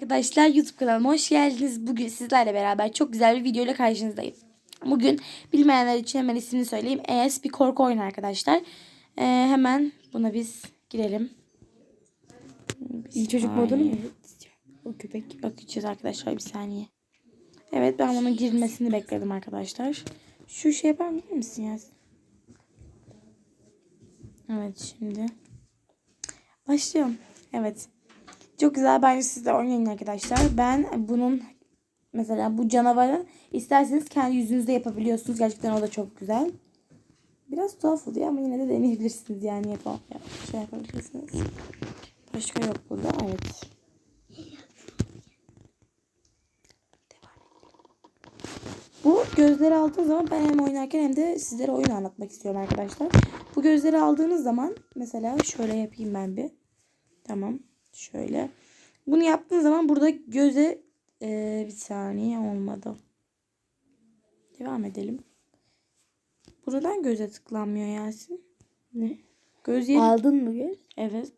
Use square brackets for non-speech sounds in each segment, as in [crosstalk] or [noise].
Arkadaşlar YouTube kanalıma hoş geldiniz. Bugün sizlerle beraber çok güzel bir video ile karşınızdayım. Bugün bilmeyenler için hemen ismini söyleyeyim. ES bir korku oyunu arkadaşlar. Ee, hemen buna biz girelim. İyi çocuk modunu mu? O köpek. Bakacağız arkadaşlar bir saniye. Evet ben bunun girilmesini bekledim arkadaşlar. Şu şey yapar mısın ya? Evet şimdi. Başlıyorum. Evet. Çok güzel. Bence siz de oynayın arkadaşlar. Ben bunun mesela bu canavarı isterseniz kendi yüzünüzde yapabiliyorsunuz. Gerçekten o da çok güzel. Biraz tuhaf oluyor ama yine de deneyebilirsiniz yani yapalım. Şey yapabilirsiniz. Başka yok burada. Evet. Bu gözleri aldığınız zaman ben hem oynarken hem de sizlere oyun anlatmak istiyorum arkadaşlar. Bu gözleri aldığınız zaman mesela şöyle yapayım ben bir. Tamam. Şöyle. Bunu yaptığınız zaman burada göze Ee, bir saniye olmadı. Devam edelim. Buradan göze tıklanmıyor Yasin. Ne? Göz yeri. Aldın mı göz? Evet.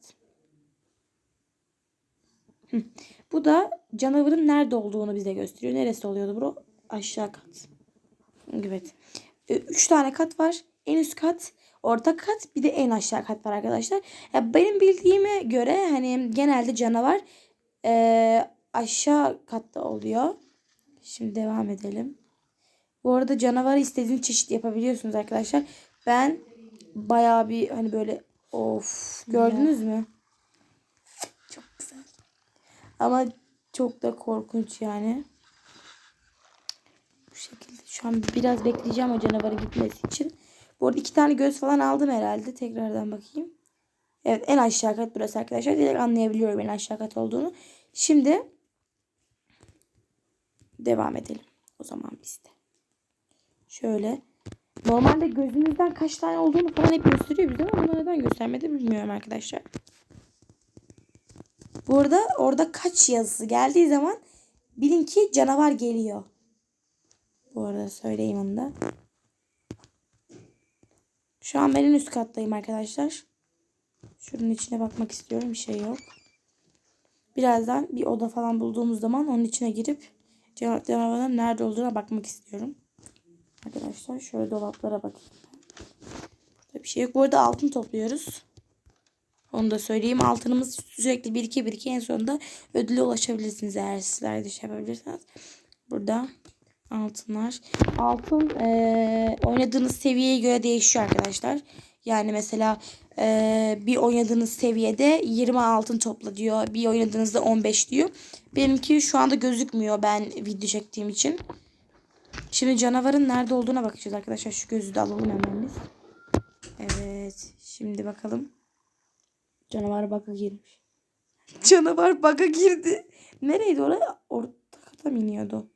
Hı. Bu da canavarın nerede olduğunu bize gösteriyor. Neresi oluyordu bro? Aşağı kat. Evet. E, Üç tane kat var. En üst kat, orta kat, bir de en aşağı kat var arkadaşlar. Ya benim bildiğime göre hani genelde canavar e, aşağı katta oluyor. Şimdi devam edelim. Bu arada canavarı istediğiniz çeşit yapabiliyorsunuz arkadaşlar. Ben bayağı bir hani böyle of gördünüz mü? Çok güzel. Ama çok da korkunç yani. Bu şekilde. Şu an biraz bekleyeceğim o canavarın gitmesi için. Bu arada iki tane göz falan aldım herhalde. Tekrardan bakayım. Evet en aşağı kat burası arkadaşlar. Direkt anlayabiliyorum en aşağı kat olduğunu. Şimdi devam edelim. O zaman biz de. Şöyle. Normalde gözünüzden kaç tane olduğunu falan hep gösteriyor bize ama buna neden göstermedi bilmiyorum arkadaşlar. Burada orada kaç yazısı geldiği zaman bilin ki canavar geliyor. Bu arada söyleyeyim onu da. Şu an ben en üst kattayım arkadaşlar. Şunun içine bakmak istiyorum. Bir şey yok. Birazdan bir oda falan bulduğumuz zaman onun içine girip cana- canavarın nerede olduğuna bakmak istiyorum. Arkadaşlar şöyle dolaplara bakayım. Burada bir şey yok. Bu arada altın topluyoruz. Onu da söyleyeyim. Altınımız sürekli birike birike en sonunda ödüle ulaşabilirsiniz eğer sizler de şey yapabilirseniz. Burada altınlar. Altın eee, oynadığınız seviyeye göre değişiyor arkadaşlar. Yani mesela eee, bir oynadığınız seviyede 20 altın topla diyor. Bir oynadığınızda 15 diyor. Benimki şu anda gözükmüyor ben video çektiğim için. Şimdi canavarın nerede olduğuna bakacağız arkadaşlar. Şu gözü de alalım hemen biz. Evet. Şimdi bakalım. Canavar baka girmiş. [laughs] Canavar baga girdi. Nereydi oraya? Orta kata mı iniyordu?